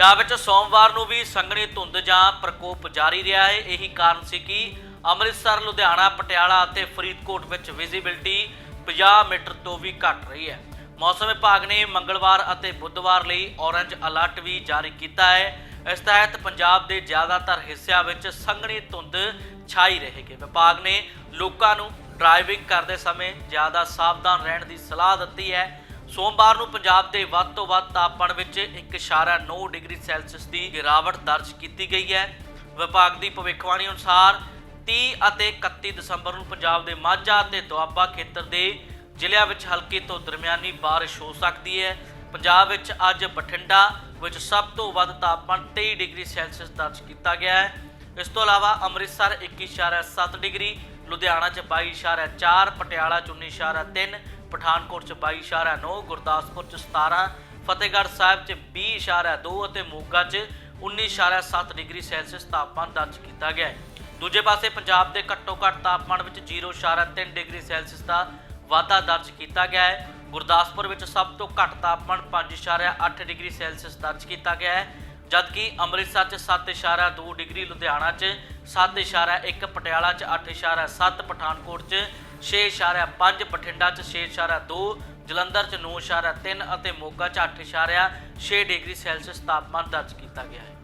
ਪੰਜਾਬ ਵਿੱਚ ਸੋਮਵਾਰ ਨੂੰ ਵੀ ਸੰਘਣੀ ਧੁੰਦ ਜਾਂ ਪ੍ਰਕੋਪ ਜਾਰੀ ਰਿਹਾ ਹੈ। ਇਹੀ ਕਾਰਨ ਸੀ ਕਿ ਅੰਮ੍ਰਿਤਸਰ, ਲੁਧਿਆਣਾ, ਪਟਿਆਲਾ ਅਤੇ ਫਰੀਦਕੋਟ ਵਿੱਚ ਵਿਜ਼ਿਬਿਲਟੀ 50 ਮੀਟਰ ਤੋਂ ਵੀ ਘੱਟ ਰਹੀ ਹੈ। ਮੌਸਮ ਵਿਭਾਗ ਨੇ ਮੰਗਲਵਾਰ ਅਤੇ ਬੁੱਧਵਾਰ ਲਈ ਔਰੰਜ ਅਲਰਟ ਵੀ ਜਾਰੀ ਕੀਤਾ ਹੈ। ਇਸ ਤਹਿਤ ਪੰਜਾਬ ਦੇ ਜ਼ਿਆਦਾਤਰ ਹਿੱਸਿਆਂ ਵਿੱਚ ਸੰਘਣੀ ਧੁੰਦ ਛਾਈ ਰਹੇਗੀ। ਵਿਭਾਗ ਨੇ ਲੋਕਾਂ ਨੂੰ ਡਰਾਈਵਿੰਗ ਕਰਦੇ ਸਮੇਂ ਜ਼ਿਆਦਾ ਸਾਵਧਾਨ ਰਹਿਣ ਦੀ ਸਲਾਹ ਦਿੱਤੀ ਹੈ। ਸੋਮਵਾਰ ਨੂੰ ਪੰਜਾਬ ਦੇ ਵੱਧ ਤੋਂ ਵੱਧ ਤਾਪਮਾਨ ਵਿੱਚ 1.9 ਡਿਗਰੀ ਸੈਲਸੀਅਸ ਦੀ ਗਿਰਾਵਟ ਦਰਜ ਕੀਤੀ ਗਈ ਹੈ। ਵਿਭਾਗ ਦੀ ਭਵਿੱਖਬਾਣੀ ਅਨੁਸਾਰ 30 ਅਤੇ 31 ਦਸੰਬਰ ਨੂੰ ਪੰਜਾਬ ਦੇ ਮਾਝਾ ਅਤੇ ਦੁਆਬਾ ਖੇਤਰ ਦੇ ਜ਼ਿਲ੍ਹਿਆਂ ਵਿੱਚ ਹਲਕੀ ਤੋਂ ਦਰਮਿਆਨੀ ਬਾਰਿਸ਼ ਹੋ ਸਕਦੀ ਹੈ। ਪੰਜਾਬ ਵਿੱਚ ਅੱਜ ਬਠਿੰਡਾ ਵਿੱਚ ਸਭ ਤੋਂ ਵੱਧ ਤਾਪਮਾਨ 23 ਡਿਗਰੀ ਸੈਲਸੀਅਸ ਦਰਜ ਕੀਤਾ ਗਿਆ ਹੈ। ਇਸ ਤੋਂ ਇਲਾਵਾ ਅੰਮ੍ਰਿਤਸਰ 21.7 ਡਿਗਰੀ, ਲੁਧਿਆਣਾ 'ਚ 22.4 ਪਟਿਆਲਾ 'ਚ 19.3 ਪਠਾਨਕੋਟ 'ਚ 22.9 ਗੁਰਦਾਸਪੁਰ 'ਚ 17 ਫਤਿਹਗੜ੍ਹ ਸਾਹਿਬ 'ਚ 20.2 ਅਤੇ ਮੋਗਾ 'ਚ 19.7 ਡਿਗਰੀ ਸੈਲਸੀਅਸ ਤਾਪਮਾਨ ਦਰਜ ਕੀਤਾ ਗਿਆ ਦੂਜੇ ਪਾਸੇ ਪੰਜਾਬ ਦੇ ਘੱਟੋ ਘੱਟ ਤਾਪਮਾਨ ਵਿੱਚ 0.3 ਡਿਗਰੀ ਸੈਲਸੀਅਸ ਦਾ ਵਾਧਾ ਦਰਜ ਕੀਤਾ ਗਿਆ ਹੈ। ਗੁਰਦਾਸਪੁਰ ਵਿੱਚ ਸਭ ਤੋਂ ਘੱਟ ਤਾਪਮਾਨ 5.8 ਡਿਗਰੀ ਸੈਲਸੀਅਸ ਦਰਜ ਕੀਤਾ ਗਿਆ ਹੈ, ਜਦਕਿ ਅੰਮ੍ਰਿਤਸਰ 'ਚ 7.2 ਡਿਗਰੀ, ਲੁਧਿਆਣਾ 'ਚ 7.1 ਪਟਿਆਲਾ 'ਚ 8.7 ਪਠਾਨਕੋਟ 'ਚ 6.5 ਬਠਿੰਡਾ 'ਚ 6.2 ਜਲੰਧਰ 'ਚ 9.3 ਅਤੇ ਮੋਗਾ 'ਚ 8.6 ਡਿਗਰੀ ਸੈਲਸੀਅਸ ਤਾਪਮਾਨ ਦਰਜ ਕੀਤਾ ਗਿਆ ਹੈ।